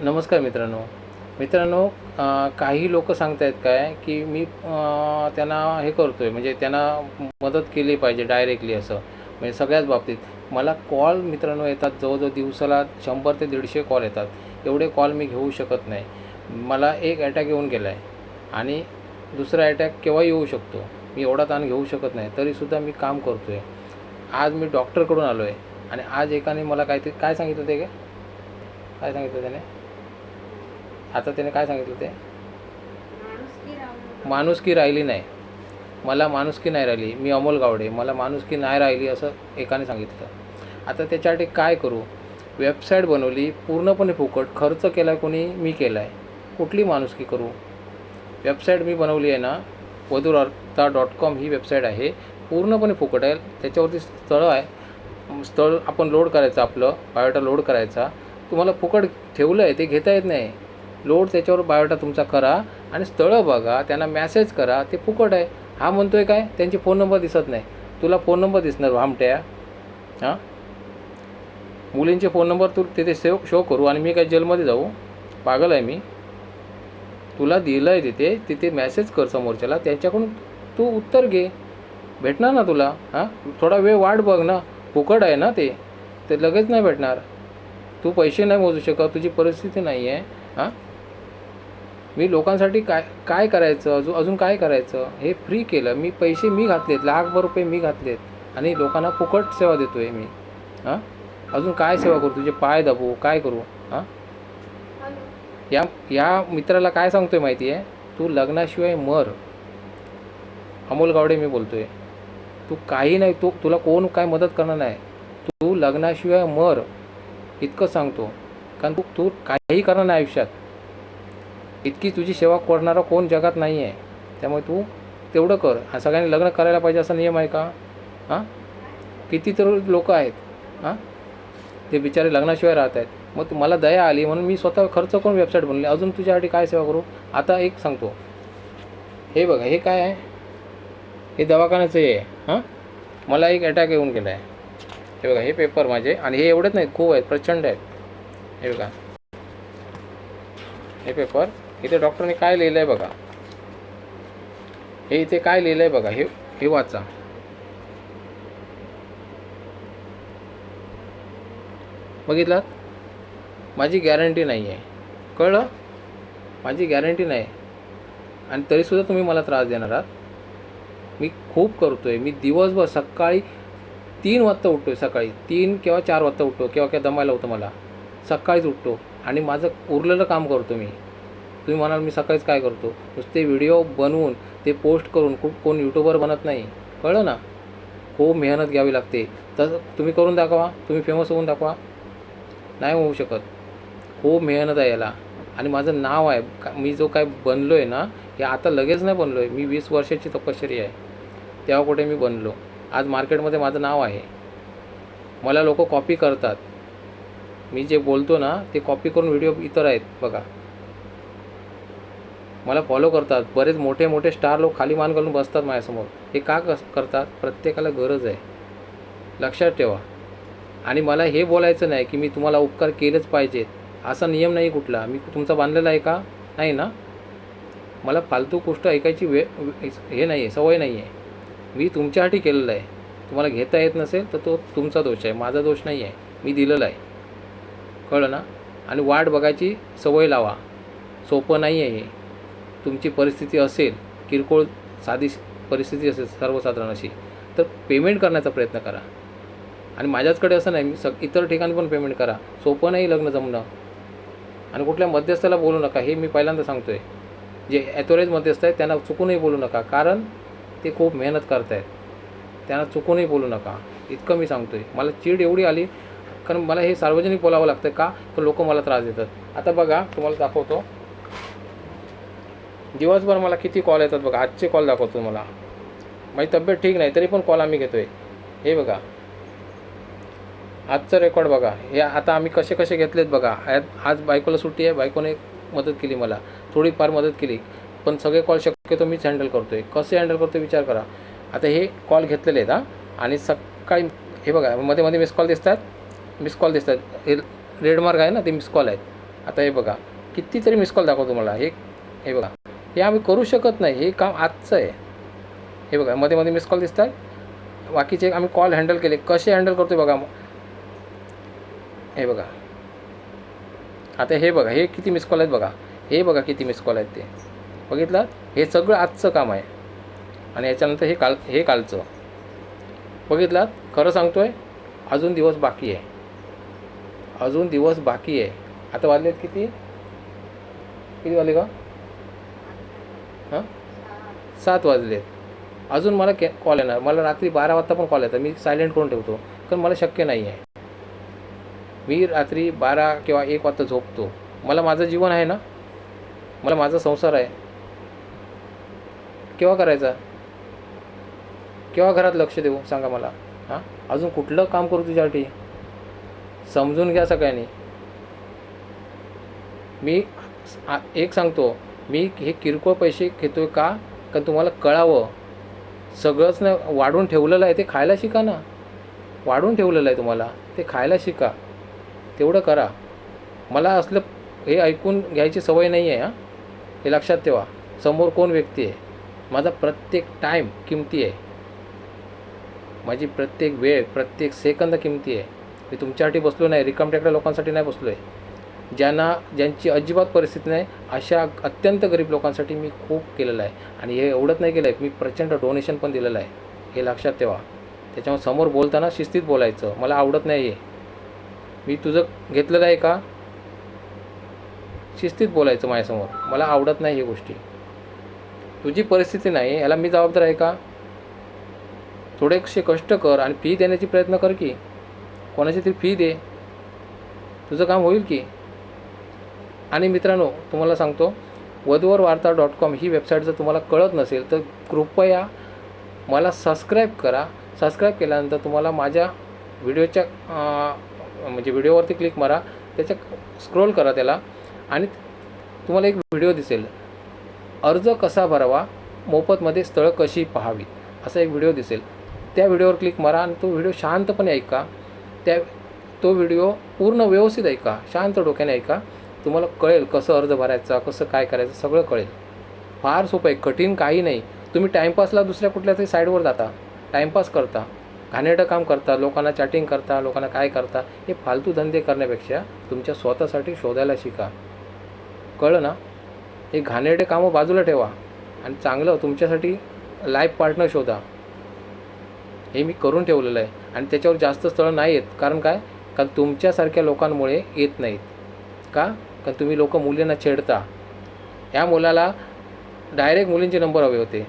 नमस्कार मित्रांनो. मित्रांनो काही लोक सांगत आहेत काय की मी त्यांना हे करतो आहे म्हणजे त्यांना मदत केली पाहिजे डायरेक्टली असं. म्हणजे सगळ्याच बाबतीत. मला कॉल मित्रांनो येतात जवळजवळ दिवसाला शंभर ते दीडशे कॉल येतात. एवढे कॉल मी घेऊ शकत नाही. मला एक अटॅक येऊन गेला आहे आणि दुसरा अटॅक केव्हा येऊ शकतो. मी एवढा ताण घेऊ शकत नाही तरीसुद्धा मी काम करतो आहे आज मी डॉक्टरकडून आलो आहे आणि आज एकाने मला काहीतरी काय सांगितलं ते काय काय सांगितलं त्याने? आता त्याने काय सांगितलं ते? माणुसकी राहिली नाही. मला माणुसकी नाही राहिली. मी अमोल गावडे. मला माणुसकी नाही राहिली असं एकाने सांगितलं. आता त्याच्यासाठी काय करू? वेबसाईट बनवली पूर्णपणे फुकट खर्च केला कोणी मी केला आहे कुठली माणुसकी करू? वेबसाईट मी बनवली आहे ना वधुरार्था डॉट कॉम ही वेबसाईट आहे. पूर्णपणे फुकट आहे. त्याच्यावरती स्थळं आहे. स्थळ आपण लोड करायचं आपलं बायोटा लोड करायचा. तुम्हाला फुकट ठेवलं आहे ते घेता येत नाही. लोड त्याच्यावर बायोटा तुमचा करा आणि स्थळं बघा त्यांना मॅसेज करा ते फुकट आहे. हा म्हणतो आहे काय? त्यांचे फोन नंबर दिसत नाही. तुला फोन नंबर दिसणार भामट्या. हां? मुलींचे फोन नंबर तू तिथे सेव शो करू आणि मी काय जेलमध्ये जाऊ? पागल आहे मी. तुला दिलं आहे तिथे तिथे मॅसेज कर समोरच्याला. त्याच्याकडून तू उत्तर घे. भेटणार ना तुला? हां? थोडा वेळ वाट बघ ना. फुकट आहे ना ते? ते लगेच नाही भेटणार. तू पैसे नाही मोजू शकत तुझी परिस्थिती नाही आहे हां? मी लोकांसाठी काय काय करायचं? अजून अजून काय करायचं? हे फ्री केलं. मी पैसे मी घातलेत. लाखभर रुपये मी घातलेत. आणि लोकांना फुकट सेवा देतो आहे मी. हां? अजून काय सेवा करू? तुझे पाय दाबू. काय करू? हां? या या मित्राला काय सांगतोय माहिती आहे तू लग्नाशिवाय मर. अमोल गावडे मी बोलतोय. तू काही नाही तू तुला कोण काय मदत करणार नाही. तू लग्नाशिवाय मर. इतकं सांगतो. कारण तू तू काहीही करणार नाही आयुष्यात. इतकी तुझी सेवा करणारा कोण जगात नाही आहे त्यामुळे तू तेवढं कर. आणि सगळ्यांनी लग्न करायला पाहिजे असा नियम आहे का? हां? किती तर लोकं आहेत. हां? ते बिचारे लग्नाशिवाय राहत आहेत. मग मला दया आली म्हणून मी स्वतः खर्च करून वेबसाईट बनवली. अजून तुझ्यासाठी काय सेवा करू? आता एक सांगतो. हे बघा हे काय आहे? हे दवाखान्याचं हे आहे. हां? मला एक अटॅक येऊन गेला आहे हे बघा हे पेपर माझे. आणि हे एवढेच नाहीत खूप आहेत प्रचंड आहेत. हे बघा. हे पेपर इथे डॉक्टरने काय लिहिलं आहे बघा. हे इथे काय लिहिलं आहे बघा हे हे वाचा. बघितलात माझी गॅरंटी नाही आहे कळलं? माझी गॅरंटी नाही. आणि तरीसुद्धा तुम्ही मला त्रास देणार आहात. मी खूप करतो आहे मी दिवसभर सकाळी तीन वाजता उठतो आहे सकाळी तीन किंवा चार वाजता उठतो किंवा काय दमायला होतं मला. सकाळीच उठतो. आणि माझं उरलेलं काम करतो मी. तुम्ही म्हणाल मी सकाळीच काय करतो? नुसते व्हिडिओ बनवून ते पोस्ट करून खूप कोण यूट्यूबर बनत नाही. कळलं ना? खूप मेहनत घ्यावी लागते. तर तुम्ही करून दाखवा. तुम्ही फेमस होऊन दाखवा. नाही होऊ शकत. खूप मेहनत आहे याला. आणि माझं नाव आहे. का मी जो काय बनलो आहे ना हे आता लगेच नाही बनलो आहे मी वीस वर्षाची तपश्चर्या आहे. तेव्हा कुठे मी बनलो? आज मार्केटमध्ये माझं नाव आहे. मला लोक कॉपी करतात. मी जे बोलतो ना ते कॉपी करून व्हिडिओ इतर आहेत बघा. मला फॉलो करतात. बरेच मोठे मोठे स्टार लोक खाली मान घालून बसतात माझ्यासमोर. हे का कस करतात? प्रत्येकाला गरज आहे. लक्षात ठेवा. आणि मला हे बोलायचं नाही की मी तुम्हाला उपकार केलेच पाहिजेत. असा नियम नाही कुठला. मी तुमचा बांधलेला आहे का? नाही ना? मला फालतू गोष्ट ऐकायची वे हे नाही आहे सवय नाही आहे मी तुमच्यासाठी केलेलं आहे. तुम्हाला घेता येत नसेल तर तो तुमचा दोष आहे. माझा दोष नाही आहे. मी दिलेला आहे. कळलं ना? आणि वाट बघायची सवय लावा. सोपं नाही आहे हे. तुमची परिस्थिती असेल किरकोळ साधी परिस्थिती असेल सर्वसाधारण अशी तर पेमेंट करण्याचा प्रयत्न करा. आणि माझ्याचकडे असं नाही मी सग इतर ठिकाणी पण पेमेंट करा. सोपं नाही लग्न जमणं आणि कुठल्या मध्यस्थाला बोलू नका हे मी पहिल्यांदा सांगतो आहे जे ॲथोराईज मध्यस्थ आहेत त्यांना चुकूनही बोलू नका कारण ते खूप मेहनत करत आहेत त्यांना चुकूनही बोलू नका. इतकं मी सांगतो आहे मला चीड एवढी आली कारण मला हे सार्वजनिक बोलावं लागतं का? तर लोक मला त्रास देतात. आता बघा तुम्हाला दाखवतो. दिवसभर मला किती कॉल येतात बघा. आजचे कॉल दाखवतो मला माझी तब्येत ठीक नाही तरी पण कॉल आम्ही घेतो आहे हे बघा. आजचं रेकॉर्ड बघा. हे आता आम्ही कसे कसे घेतलेत बघा. आज बायकोला सुट्टी आहे. बायकोने मदत केली मला. थोडीफार मदत केली. पण सगळे कॉल शक्यतो मीच हँडल करतो आहे कसे हँडल करतो विचार करा. आता हे कॉल घेतलेले आहेत हां. आणि सकाळी हे बघा. मध्ये मध्ये मिस कॉल दिसतात. मिस कॉल दिसतात. हे रेड मार्क आहे ना ते मिस कॉल आहेत. आता हे बघा. कितीतरी मिस कॉल दाखवतो मला हे हे बघा. हे आम्ही करू शकत नाही. हे काम आजचं आहे. हे बघा मध्ये मध्ये मिस कॉल दिसतात बाकीचे आम्ही कॉल हँडल केले. कसे हँडल करतो बघा हे बघा. आता हे बघा हे किती मिस कॉल आहेत बघा. हे बघा किती मिस कॉल आहेत ते. बघितलं? हे सगळं आजचं काम आहे. आणि याच्यानंतर हे काल हे कालचं. बघितलात खरं सांगतोय अजून दिवस बाकी आहे. अजून दिवस बाकी आहे. आता वाजलेत किती? किती वाजले का हां? सात वाजले. अजून मला के कॉल येणार. मला रात्री बारा वाजता पण कॉल येतात. मी सायलेंट करून ठेवतो. कारण मला शक्य नाही आहे मी रात्री बारा किंवा एक वाजता झोपतो. मला माझं जीवन आहे ना? मला माझा संसार आहे. केव्हा करायचा? केव्हा घरात लक्ष देऊ? सांगा मला. हां? अजून कुठलं काम करू तुझ्यासाठी? समजून घ्या सगळ्यांनी. मी आ- एक सांगतो. मी हे किरकोळ पैसे घेतो आहे का? कारण तुम्हाला कळावं. सगळंच ना वाढून ठेवलेलं आहे ते खायला शिका ना. वाढून ठेवलेलं आहे तुम्हाला ते खायला शिका. तेवढं करा. मला असलं हे ऐकून घ्यायची सवय नाही आहे हां. हे लक्षात ठेवा. समोर कोण व्यक्ती आहे? माझा प्रत्येक टाईम किमती आहे. माझी प्रत्येक वेळ प्रत्येक सेकंद किमती आहे. मी तुमच्यासाठी बसलो नाही रिकामटेकड्या लोकांसाठी नाही बसलो आहे ज्यांना ज्यांची अजिबात परिस्थिती नाही अशा अत्यंत गरीब लोकांसाठी मी खूप केलेलं आहे. आणि हे एवढंच नाही केलं आहे मी प्रचंड डोनेशन पण दिलेलं आहे. हे लक्षात ठेवा. त्याच्यामुळे समोर बोलताना शिस्तीत बोलायचं. मला आवडत नाही आहे मी तुझं घेतलेलं आहे का? शिस्तीत बोलायचं माझ्यासमोर. मला आवडत नाही ही गोष्टी. तुझी परिस्थिती नाही याला मी जबाबदार आहे का? थोडेसे कष्ट कर आणि फी देण्याची प्रयत्न कर की. कोणाची तरी फी दे. तुझं काम होईल की? आणि मित्रांनो तुम्हाला सांगतो वधूवर वार्ता डॉट कॉम ही वेबसाईट जर तुम्हाला कळत नसेल तर कृपया मला सबस्क्राईब करा. सबस्क्राईब केल्यानंतर तुम्हाला माझ्या व्हिडिओच्या म्हणजे व्हिडिओवरती क्लिक मारा त्याच्या स्क्रोल करा त्याला. आणि तुम्हाला एक व्हिडिओ दिसेल. अर्ज कसा भरावा मोफतमध्ये स्थळं कशी पाहावीत असा एक व्हिडिओ दिसेल. त्या व्हिडिओवर क्लिक मारा आणि तो व्हिडिओ शांतपणे ऐका. त्या तो व्हिडिओ पूर्ण व्यवस्थित ऐका शांत डोक्याने ऐका. तुम्हाला कळेल कसं अर्ज भरायचा कसं काय करायचं सगळं कळेल. फार सोपं आहे कठीण काही नाही. तुम्ही टाईमपासला दुसऱ्या कुठल्या तरी साईडवर जाता. टाईमपास करता. घाणेरडं काम करता लोकांना चॅटिंग करता लोकांना काय करता हे फालतू धंदे करण्यापेक्षा तुमच्या स्वतःसाठी शोधायला शिका. कळलं ना? हे घाणेरडे कामं बाजूला ठेवा आणि चांगलं तुमच्यासाठी लाईफ पार्टनर शोधा. हे मी करून ठेवलेलं आहे आणि त्याच्यावर जास्त स्थळं नाही आहेत कारण काय? कारण तुमच्यासारख्या लोकांमुळे येत नाहीत. का? कारण तुम्ही लोक मुलींना छेडता. या मुलाला डायरेक्ट मुलींचे नंबर हवे होते.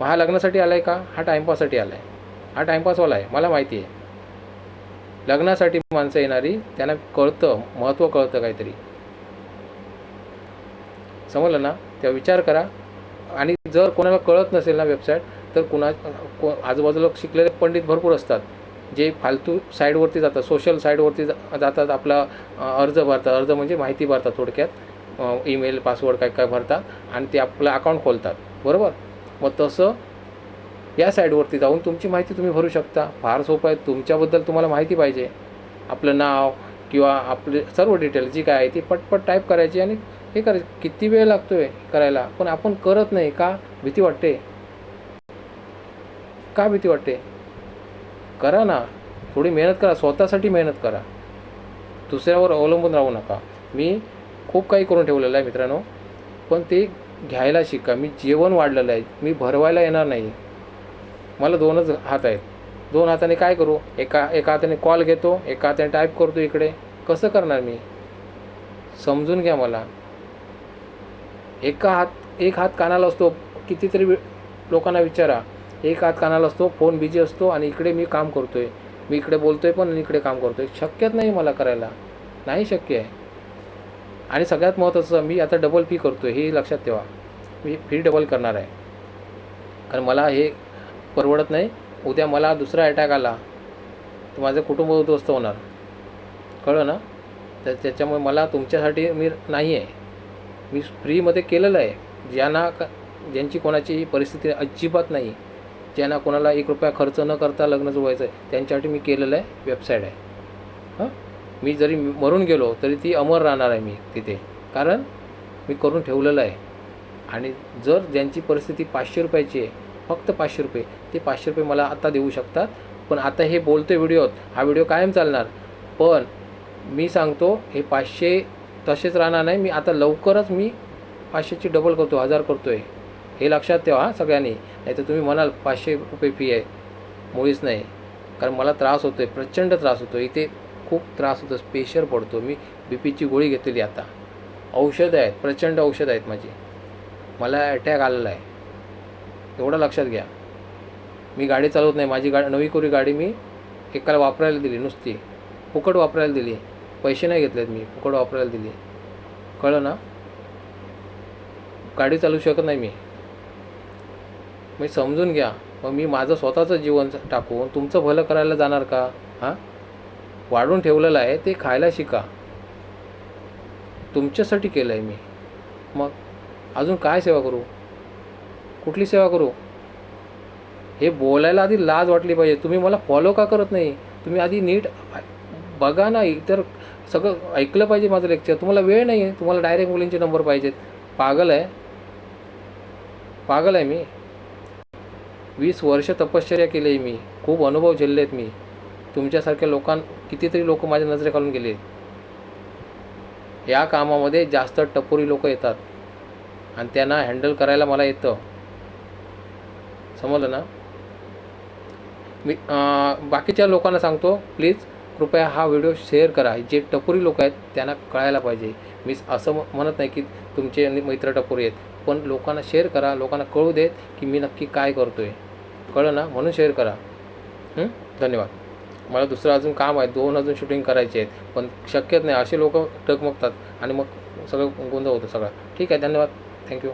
मग हा लग्नासाठी आला आहे का? हा टाईमपाससाठी आला आहे हा टाईमपासवाला आहे. मला माहिती आहे. लग्नासाठी माणसं येणारी त्यांना कळतं महत्त्व कळतं काहीतरी. समजलं ना? तेव्हा विचार करा. आणि जर कोणाला कळत नसेल ना वेबसाईट तर कुणा को आजूबाजूला शिकलेले पंडित भरपूर असतात. जे फालतू साईडवरती जातात सोशल साईडवरती जातात आपला अर्ज भरतात. अर्ज म्हणजे माहिती भरतात थोडक्यात. ईमेल पासवर्ड काय काय भरतात आणि ते आपलं अकाउंट खोलतात. बरोबर? मग तसं या साईडवरती जाऊन तुमची माहिती तुम्ही भरू शकता. फार सोपं आहे. तुमच्याबद्दल तुम्हाला माहिती पाहिजे. आपलं नाव किंवा आपले सर्व डिटेल जी काय आहे ती पटपट टाईप करायची आणि हे करायचं. किती वेळ लागतो आहे करायला? पण आपण करत नाही. का भीती वाटते? का भीती वाटते? करा ना. थोडी मेहनत करा. स्वतःसाठी मेहनत करा. दुसऱ्यावर अवलंबून राहू नका. मी खूप काही करून ठेवलेलं आहे मित्रांनो. पण ते घ्यायला शिका. मी जेवण वाढलेलं आहे. मी भरवायला येणार नाही. मला दोनच हात आहेत. दोन हाताने काय करू? एका एका हाताने कॉल घेतो. एका हाताने टाईप करतो इकडे. कसं करणार मी? समजून घ्या मला. एका हात एक हात कानाला असतो. कितीतरी लोकांना विचारा. एक हात कानाला असतो फोन बिझी असतो आणि इकडे मी काम करतो आहे मी इकडे बोलतो आहे पण आणि इकडे काम करतो आहे शक्यच नाही मला करायला. नाही शक्य आहे. आणि सगळ्यात महत्त्वाचं मी आता डबल फी करतो आहे हे लक्षात ठेवा. मी फी डबल करणार आहे. कारण मला हे परवडत नाही. उद्या मला दुसरा अटॅक आला तर माझं कुटुंब उद्ध्वस्त होणार. कळलं ना? तर त्याच्यामुळे मला तुमच्यासाठी मी नाही आहे. मी फ्रीमध्ये केलेलं आहे. ज्यांना ज्यांची कोणाची परिस्थिती अजिबात नाही. ज्यांना कोणाला एक रुपया खर्च न करता लग्न जुळवायचं आहे त्यांच्यासाठी मी केलेलं आहे वेबसाईट आहे. हां? मी जरी मरून गेलो तरी ती अमर राहणार आहे मी तिथे. कारण मी करून ठेवलेलं आहे. आणि जर ज्यांची परिस्थिती पाचशे रुपयाची आहे फक्त पाचशे रुपये ते पाचशे रुपये मला आता देऊ शकतात. पण आता हे बोलतो आहे व्हिडिओत हा व्हिडिओ कायम चालणार. पण मी सांगतो हे पाचशे तसेच राहणार नाही. मी आता लवकरच मी पाचशेची डबल करतो हजार करतो आहे हे लक्षात ठेवा हां सगळ्यांनी. नाही तर तुम्ही म्हणाल पाचशे रुपये फी आहे. मुळीच नाही. कारण मला त्रास होतो आहे प्रचंड त्रास होतो इथे खूप त्रास होतो प्रेशर पडतो मी बी पीची गोळी घेतलेली आता. औषधं आहेत प्रचंड औषधं आहेत माझी. मला अटॅक आलेला आहे. एवढं लक्षात घ्या. मी गाडी चालवत नाही. माझी गाडी नवी कोरी गाडी मी एकाला वापरायला दिली नुसती. फुकट वापरायला दिली. पैसे नाही घेतलेत मी. फुकट वापरायला दिली. कळलं ना? गाडी चालवू शकत नाही मी. मी समजून घ्या. मग मी माझं स्वतःचं जीवन टाकून तुमचं भलं करायला जाणार का? हां? वाढून ठेवलेलं आहे ते खायला शिका. तुमच्यासाठी केलं आहे मी. मग अजून काय सेवा करू? कुठली सेवा करू? हे बोलायला आधी लाज वाटली पाहिजे. तुम्ही मला फॉलो का करत नाही? तुम्ही आधी नीट बघा ना इतर सगळं ऐकलं पाहिजे माझं लेक्चर तुम्हाला वेळ नाही आहे तुम्हाला डायरेक्ट मुलींचे नंबर पाहिजेत. पागल आहे. पागल आहे मी. वीस वर्ष तपश्चर्या केली आहे मी. खूप अनुभव झेलले आहेत मी. तुमच्यासारख्या लोकां कितीतरी लोक माझ्या नजरेखालून गेले. या कामामध्ये जास्त टपोरी लोक येतात. आणि त्यांना हँडल करायला मला येतं. समजलं ना? मी बाकीच्या लोकांना सांगतो प्लीज कृपया हा व्हिडिओ शेअर करा. जे टपोरी लोक आहेत त्यांना कळायला पाहिजे. मी असं म्हणत नाही की तुमचे मित्र टपोरी आहेत. पण लोकांना शेअर करा. लोकांना कळू देत की मी नक्की काय करतो आहे कळलं ना? म्हणून शेअर करा. धन्यवाद. मला दुसरं अजून काम आहे. दोन अजून शूटिंग करायचे आहेत. पण शक्यच नाही. असे लोक टकमकतात. आणि मग सगळं गोंधळ होतं सगळं. ठीक आहे. धन्यवाद. थँक्यू